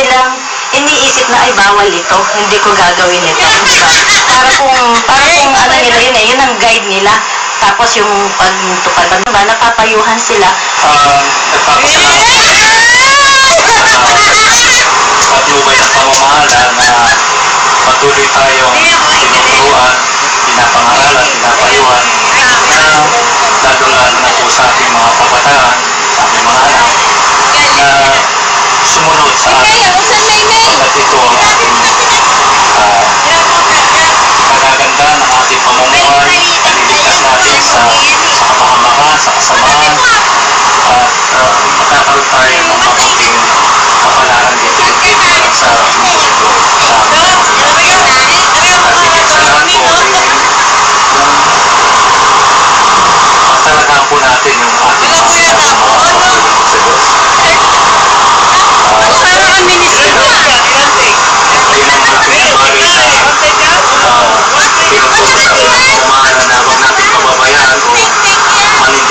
silang iniisip na ay bawal ito, hindi ko gagawin ito. Diba? Para kung, para kung ano nila yun eh, yun ang guide nila. Tapos yung pagtupad, diba, napapayuhan sila. Ah, nagpapasalamat po sa patnubay ng pamamahala na patuloy tayong tinuturuan, pinapangaralan, pinapayuhan na lalo-lalo na po sa ating mga kabataan, sa ating mga anak, na sumunod sa ating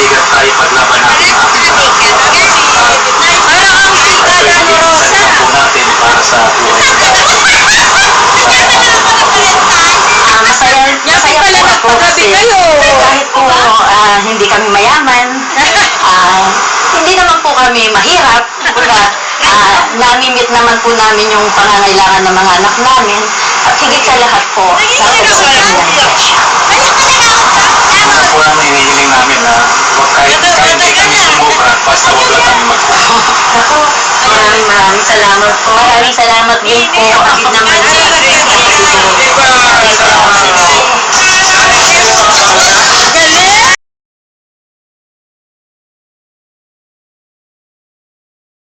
manindigan tayo paglaban natin ang ating. At ito yung ginagawa po natin para sa buhay ng tao. Ah, masaya, masaya po ako kasi kahit po ah, hindi kami mayaman, ah, hindi naman po kami mahirap. Kumbaga, ah, namimit naman po namin yung pangangailangan ng mga anak namin. At higit sa lahat po, sa kalooban ng maraming maraming salamat po. Maraming salamat din po. Sa Sa, sa,